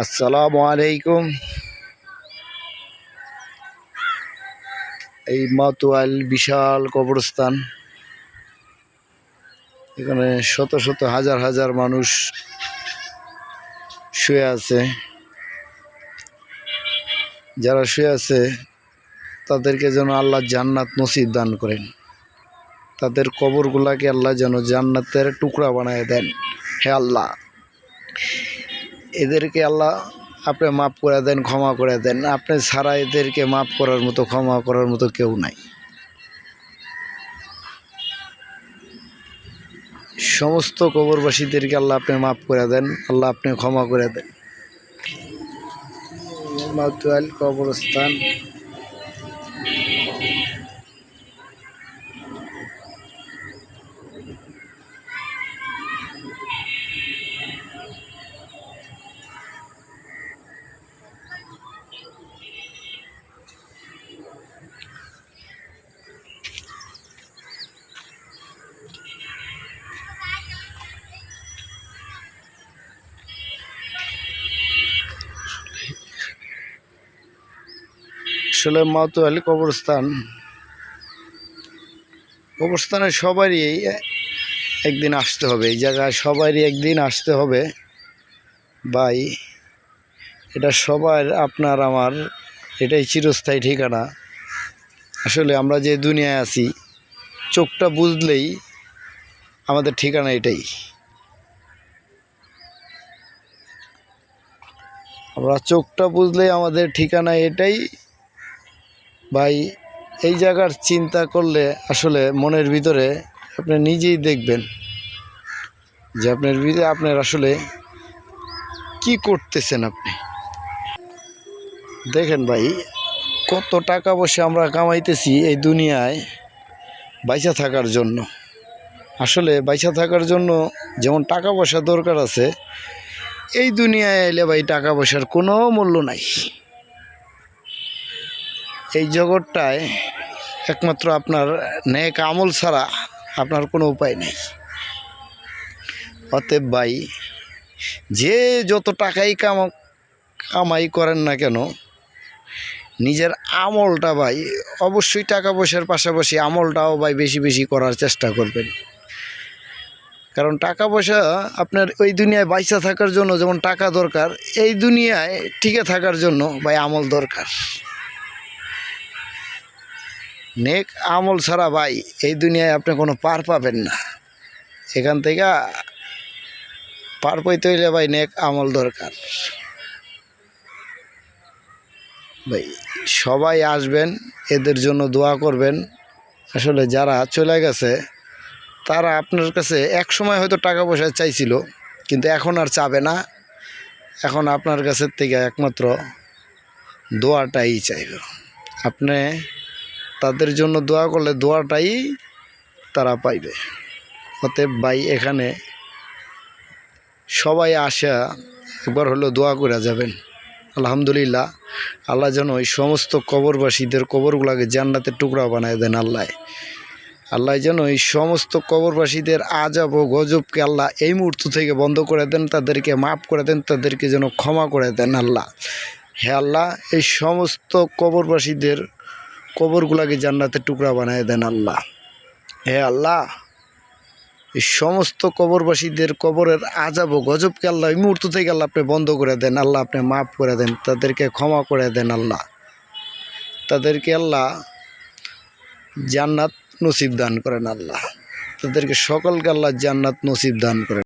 আসসালামু আলাইকুম। এই মাতুয়াল বিশাল কবরস্থান। এখানে শত শত হাজার হাজার মানুষ শুয়ে আছে। যারা শুয়ে আছে, তাদেরকে যেন আল্লাহ জান্নাত নসিব দান করেন। তাদের কবরগুলাকে আল্লাহ যেন জান্নাতের টুকরা বানায় দেন। হে আল্লাহ। এদেরকে আল্লাহ আপনি মাফ করে দেন, ক্ষমা করে দেন। আপনি ছাড়া এদেরকে মাফ করার মতো, ক্ষমা করার মতো কেউ নাই। সমস্ত কবরবাসীদেরকে আল্লাহ আপনি মাফ করে দেন, আল্লাহ আপনি ক্ষমা করে দেন। কবরস্থান। আসলে মাতুয়ালি কবরস্থান। কবরস্থানে সবারই একদিন আসতে হবে। এই জায়গায় সবারই একদিন আসতে হবে। ভাই, এটা সবার, আপনার, আমার, এটাই চিরস্থায়ী ঠিকানা। আসলে আমরা যে দুনিয়ায় আছি, চোখটা বুঝলেই আমাদের ঠিকানা এটাই। আমরা চোখটা বুঝলেই আমাদের ঠিকানা এটাই। ভাই, এই জায়গার চিন্তা করলে আসলে মনের ভিতরে আপনি নিজেই দেখবেন যে আপনার ভিতরে আপনার আসলে কি করতেছেন আপনি। দেখেন ভাই, কত টাকা পয়সা আমরা কামাইতেছি এই দুনিয়ায় বাইচা থাকার জন্য। আসলে বাইচা থাকার জন্য যেমন টাকা পয়সা দরকার আছে, এই দুনিয়ায় এলে ভাই টাকা পয়সার কোনো মূল্য নাই। এই জগৎটায় একমাত্র আপনার নেক আমল ছাড়া আপনার কোনো উপায় নেই। অতএব ভাই, যে যত টাকাই কাম, কামাই করেন না কেন, নিজের আমলটা ভাই, অবশ্যই টাকা পয়সার পাশাপাশি আমলটাও ভাই বেশি বেশি করার চেষ্টা করবেন। কারণ টাকা পয়সা আপনার ওই দুনিয়ায় বাইসা থাকার জন্য যেমন টাকা দরকার, এই দুনিয়ায় টিকে থাকার জন্য ভাই আমল দরকার। নেক আমল ছাড়া ভাই, এই দুনিয়ায় আপনি কোনো পার পাবেন না। এখান থেকে পার পাইতে হইলে ভাই নেক আমল দরকার। ভাই, সবাই আসবেন, এদের জন্য দোয়া করবেন। আসলে যারা চলে গেছে, তারা আপনার কাছে এক সময় হয়তো টাকা পয়সা চাইছিল, কিন্তু এখন আর চাবে না। এখন আপনার কাছের থেকে একমাত্র দোয়াটাই চাইবে। আপনি তাদের জন্য দোয়া করলে দোয়াটাই তারা পাইবে। অতএব ভাই, এখানে সবাই আসা একবার হলো দোয়া করে যাবেন। আলহামদুলিল্লাহ, আল্লাহ যেন ওই সমস্ত কবরবাসীদের কবরগুলাকে জান্নাতের টুকরা বানায় দেন আল্লাহ। আল্লাহ যেন এই সমস্ত কবরবাসীদের আজাব ও গজবকে আল্লাহ এই মুহূর্ত থেকে বন্ধ করে দেন, তাদেরকে মাফ করে দেন, তাদেরকে যেন ক্ষমা করে দেন আল্লাহ। হে আল্লাহ, এই সমস্ত কবরবাসীদের কবরগুলাকে জান্নাতের টুকরা বানায় দেন আল্লাহ। হে আল্লাহ, এই সমস্ত কবরবাসীদের কবরের আজাব ও গজবকে আল্লাহ এই মুহূর্ত থেকে আল্লাহ আপনি বন্ধ করে দেন, আল্লাহ আপনি মাফ করে দেন, তাদেরকে ক্ষমা করে দেন আল্লাহ। তাদেরকে আল্লাহ জান্নাত নসিব দান করেন আল্লাহ। তাদেরকে সকলকে আল্লাহ জান্নাত নসিব দান করেন।